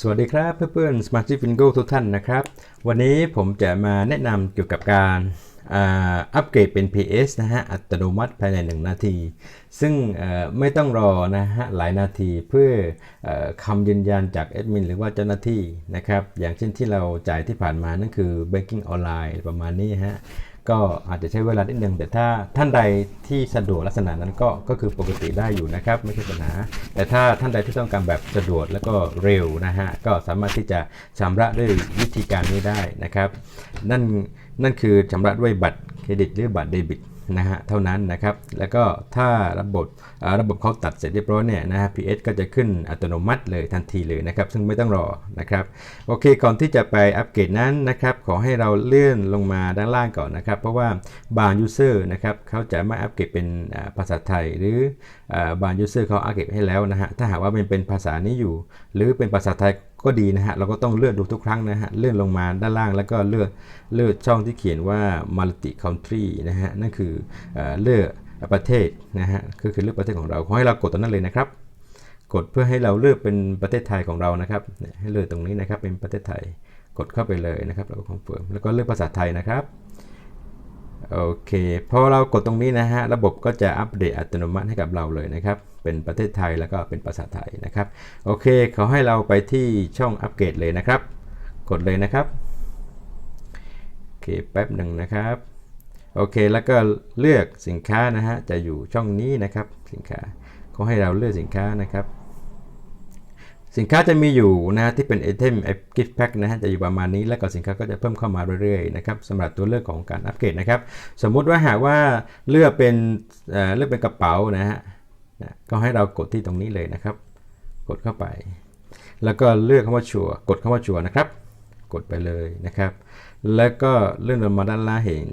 สวัสดีครับเพื่อนๆสมาชิกฟินโกทุกท่านนะครับ วันนี้ผมจะมาแนะนำเกี่ยวกับการอัปเกรดเป็น PS นะฮะ อัตโนมัติภายใน 1 นาที ซึ่งไม่ต้องรอนะฮะ หลายนาทีเพื่อเออคำยืนยันจากแอดมินหรือว่าเจ้าหน้าที่นะครับ อย่างเช่นที่เราจ่ายที่ผ่านมานั่นคือ banking online ประมาณนี้ฮะ ก็อาจจะใช้เวลานิดนึงแต่ถ้าท่านใดที่สะดวกลักษณะนั้นก็ก็คือปกติได้อยู่นะครับ ไม่ใช่ปัญหา แต่ถ้าท่านใดที่ต้องการแบบสะดวกแล้วก็เร็วนะฮะก็สามารถที่จะชำระด้วยวิธีการนี้ได้นะครับ นั่นนั่นคือชำระด้วยบัตรเครดิตหรือบัตรเดบิต นะฮะเท่านั้นนะครับ แล้วก็ถ้าระบบระบบเขาตัดเสร็จเรียบร้อยเนี่ยนะฮะ PS ก็จะขึ้นอัตโนมัติเลยทันทีเลยนะครับ ซึ่งไม่ต้องรอนะครับโอเคก่อนที่จะไปอัปเกรดนั้นนะครับขอให้เราเลื่อนลงมาด้านล่างก่อนนะครับ เพราะว่าบางยูเซอร์นะครับเขาจะไม่อัปเกรดเป็นภาษาไทยหรือ บางยูเซอร์เขาอัปเกรดให้แล้วนะฮะ ถ้าหากว่ามันเป็นภาษานี้อยู่ หรือเป็นภาษาไทยก็ดีนะฮะ เราก็ต้องเลื่อนดูทุกครั้งนะฮะ เลื่อนลงมาด้านล่างแล้วก็เลือกเลือกช่องที่เขียนว่า multi country นะฮะ นั่นคือเอเลือกประเทศนะฮะคือคือเลือกประเทศของเรา ขอให้เรากดตรงนั้นเลยนะครับ กดเพื่อให้เราเลือกเป็นประเทศไทยของเรานะครับ ให้เลือกตรงนี้นะครับ เป็นประเทศไทย กดเข้าไปเลยนะครับแล้วก็คอนเฟิร์ม แล้วก็เลือกภาษาไทยนะครับ โอเคพอเรากดตรงนี้นะฮะระบบก็จะอัปเดตอัตโนมัติให้กับเราเลยนะครับ เป็นประเทศไทยแล้วก็เป็นภาษาไทยนะครับ โอเคเขาให้เราไปที่ช่องอัปเกรดเลยนะครับ กดเลยนะครับโอเคแป๊บหนึ่งนะครับโอเคแล้วก็เลือกสินค้านะฮะจะอยู่ช่องนี้นะครับสินค้าเขาให้เราเลือกสินค้านะครับ สินค้าจะมีอยู่นะที่เป็นไอเทมกิฟต์แพ็กนะฮะจะอยู่ประมาณนี้แล้วก็สินค้าก็จะเพิ่มเข้ามาเรื่อยๆนะครับสำหรับตัวเลือกของการอัปเกรดนะครับ สมมุติว่าหากว่าเลือกเป็นเเลือกเป็นกระเป๋านะฮะก็ให้เรากดที่ตรงนี้เลยนะครับ กดเข้าไป แล้วก็เลือกคำว่าชัวกดคำว่าชัวนะครับ กดไปเลยนะครับ แล้วก็เลื่อนลงมาด้านล่างเห็น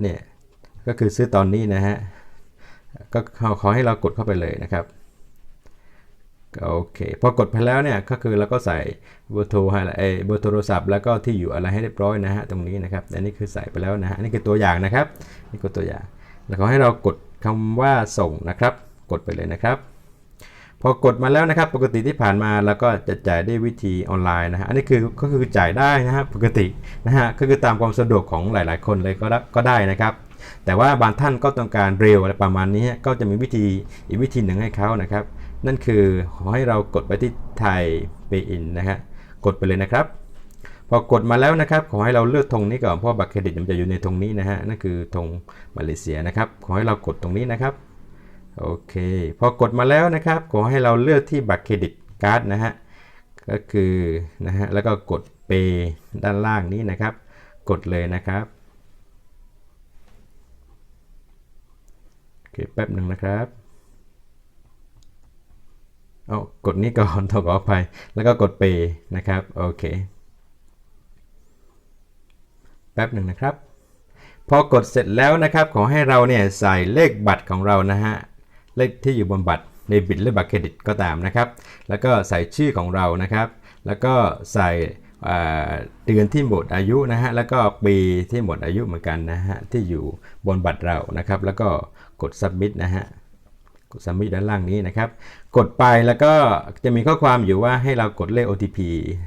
เนี่ยก็คือซื้อตอนนี้นะฮะก็ขอให้เรากดเข้าไปเลยนะครับ โอเคพอกดไปแล้วเนี่ยก็คือเราก็ใส่เบอร์โทรให้เอเบอร์โทรศัพท์แล้วก็ที่อยู่อะไรให้เรียบร้อยนะฮะตรงนี้นะครับอันนี้คือใส่ไปแล้วนะฮะอันนี่คือตัวอย่างนะครับนี่คือตัวอย่าง แล้วขอให้เรากดคำว่าส่งนะครับ กดไปเลยนะครับ พอกดมาแล้วนะครับ ปกติที่ผ่านมาเราก็จะจ่ายได้วิธีออนไลน์นะฮะอันนี้คือก็คือจ่ายได้นะฮะปกตินะฮะก็คือตามความสะดวกของหลาย ๆ คนเลยก็ก็ได้นะครับแต่ว่าบางท่านก็ต้องการเร็วอะไรประมาณนี้ก็จะมีวิธีอีกวิธีหนึ่งให้เขานะครับ นั่นคือขอให้เรากดไปที่ไทย Pay In นะฮะกดไปเลยนะครับ พอกดมาแล้วนะครับ ขอให้เราเลือกธงนี้ก่อนเพราะบัตรเครดิตมันจะอยู่ในธงนี้นะฮะนั่นคือธงมาเลเซียนะครับ ขอให้เรากดตรงนี้นะครับโอเค พอกดมาแล้วนะครับ ขอให้เราเลือกที่บัตรเครดิตการ์ดนะฮะก็คือนะฮะแล้วก็กด Pay ด้านล่างนี้นะครับ กดเลยนะครับโอเคแป๊บหนึ่งนะครับ เอากดนี้ก่อนต้อออภัยแล้วก็กดเปย์นะครับ โอเค แป๊บหนึ่งนะครับ พอกดเสร็จแล้วนะครับ ขอให้เราเนี่ยใส่เลขบัตรของเรานะฮะ เลขที่อยู่บนบัตรเดบิตหรือบัตรเครดิตก็ตามนะครับ แล้วก็ใส่ชื่อของเรานะครับ แล้วก็ใส่เดือนที่หมดอายุนะฮะ แล้วก็ปีที่หมดอายุเหมือนกันนะฮะ ที่อยู่บนบัตรเรานะครับ แล้วก็กด submit นะฮะ กด submit ด้านล่างนี้นะครับ กดไปแล้วก็จะมีข้อความอยู่ว่าให้เรากดเลข OTP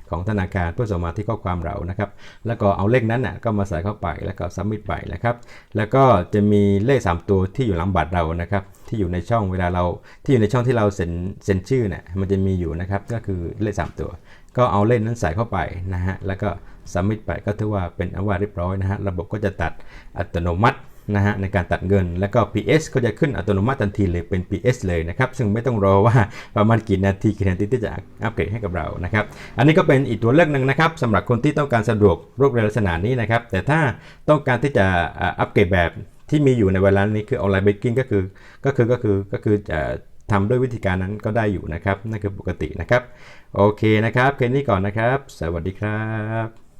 ของธนาคารเพื่อส่งมาที่ข้อความเรานะครับ แล้วก็เอาเลขนั้นน่ะก็มาใส่เข้าไปแล้วก็ submit ไปนะครับ แล้วก็จะมีเลข 3 ตัวที่อยู่หลังบัตรเรานะครับ ที่อยู่ในช่องเวลาเราที่อยู่ในช่องที่เราเซ็นเซ็นชื่อเนี่ยมันจะมีอยู่นะครับ ก็คือเลข 3 ตัว ก็เอาเลขนั้นใส่เข้าไปนะฮะแล้วก็ submit ไปก็ถือว่าเป็นอว่าเรียบร้อยนะฮะระบบก็จะตัดอัตโนมัติ นะฮะในการตัดเงิน แล้วก็ PS ก็จะขึ้นอัตโนมัติทันทีเลยเป็น PS เลยนะครับ ซึ่งไม่ต้องรอว่าประมาณกี่นาทีกี่นาทีที่จะอัปเกรดให้กับเรานะครับ อันนี้ก็เป็นอีกตัวเลือกหนึ่งนะครับสำหรับคนที่ต้องการสะดวกรวดเร็วลักษณะนี้นะครับ แต่ถ้าต้องการที่จะอัปเกรดแบบที่มีอยู่ในเวลานี้คือออนไลน์เบกกิ้งก็คือก็คือก็คือก็คือจะทำด้วยวิธีการนั้นก็ได้อยู่นะครับนั่นคือปกตินะครับ โอเคนะครับแค่นี้ก่อนนะครับ สวัสดีครับ